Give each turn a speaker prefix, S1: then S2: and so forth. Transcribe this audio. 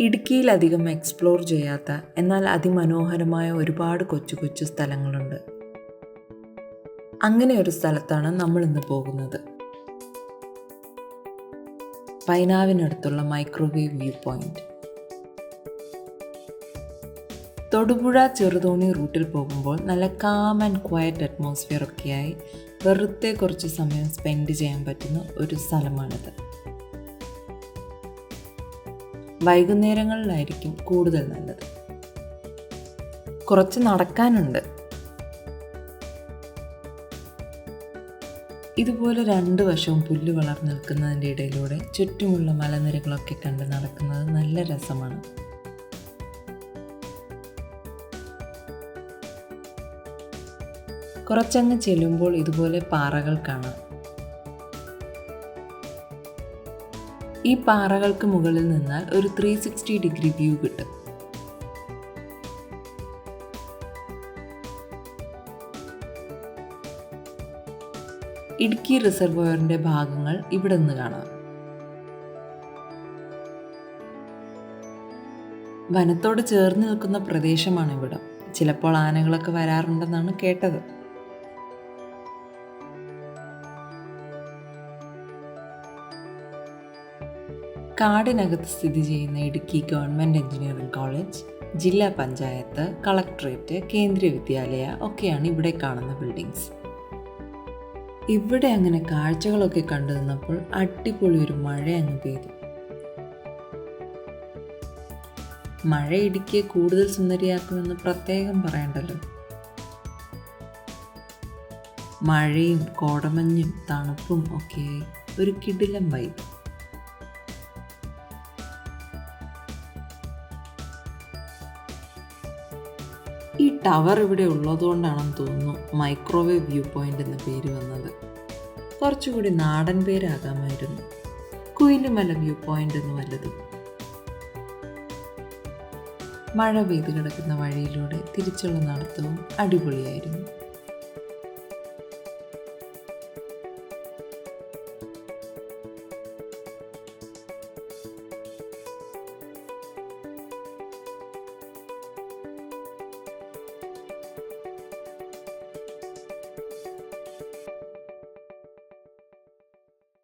S1: ഇടുക്കിയിലധികം explore ചെയ്യാത്ത എന്നാൽ അതിമനോഹരമായ ഒരുപാട് കൊച്ചു കൊച്ചു സ്ഥലങ്ങളുണ്ട്. അങ്ങനെ ഒരു സ്ഥലത്താണ് നമ്മൾ ഇന്ന് പോകുന്നത്. പൈനാവിനടുത്തുള്ള microwave view point Thodupuzha Cheruthoni റൂട്ടിൽ പോകുമ്പോൾ നല്ല കാം ആൻഡ് ക്വയറ്റ് അറ്റ്മോസ്ഫിയർ ഒക്കെയായി വെറുതെ കുറച്ച് സമയം സ്പെൻഡ് ചെയ്യാൻ പറ്റുന്ന ഒരു സ്ഥലമാണിത്. വൈകുന്നേരങ്ങളിലായിരിക്കും കൂടുതൽ നല്ലത്. കുറച്ച് നടക്കാനുണ്ട്. ഇതുപോലെ രണ്ട് വശവും പുല്ല് വളർന്നു നിൽക്കുന്നതിന്റെ ഇടയിലൂടെ ചുറ്റുമുള്ള മലനിരകളൊക്കെ കണ്ട് നടക്കുന്നത് നല്ല രസമാണ്. കുറച്ചങ്ങ് ചെല്ലുമ്പോൾ ഇതുപോലെ പാറകൾ കാണാം. ഈ പാറകൾക്ക് മുകളിൽ നിന്നാൽ ഒരു ത്രീ സിക്സ്റ്റി ഡിഗ്രി വ്യൂ കിട്ടും. ഇടുക്കി റിസർവോയറിന്റെ ഭാഗങ്ങൾ ഇവിടെ നിന്ന് കാണാം. വനത്തോട് ചേർന്ന് നിൽക്കുന്ന പ്രദേശമാണ് ഇവിടം. ചിലപ്പോൾ ആനകളൊക്കെ വരാറുണ്ടെന്നാണ് കേട്ടത്. കാടിനകത്ത് സ്ഥിതി ചെയ്യുന്ന ഇടുക്കി ഗവൺമെന്റ് എഞ്ചിനീയറിംഗ് കോളേജ് ജില്ലാ പഞ്ചായത്ത് കളക്ടറേറ്റ് കേന്ദ്രീയ വിദ്യാലയ ഒക്കെയാണ് ഇവിടെ കാണുന്ന ബിൽഡിങ്സ്. ഇവിടെ അങ്ങനെ കാഴ്ചകളൊക്കെ കണ്ടു നിന്നപ്പോൾ അടിപൊളി ഒരു മഴ അങ്ങ് പെയ്തു. മഴ ഇടുക്കിയെ കൂടുതൽ സുന്ദരിയാക്കുമെന്ന് പ്രത്യേകം പറയണ്ടല്ലോ. മഴയും കോടമഞ്ഞും തണുപ്പും ഒക്കെ ഒരു കിടിലം വൈബ് ഈ ടവർ ഇവിടെ ഉള്ളതുകൊണ്ടാണെന്ന് തോന്നുന്നു മൈക്രോവേവ് വ്യൂ പോയിന്റ് എന്ന പേര് വന്നത്. കുറച്ചുകൂടി നാടൻ പേരാകാമായിരുന്നു. കുയിലുമല വ്യൂ പോയിന്റ് എന്ന് വല്ലതും മഴ പെയ്ത് കിടക്കുന്ന വഴിയിലൂടെ തിരിച്ചുള്ള നടത്തവും അടിപൊളിയായിരുന്നു.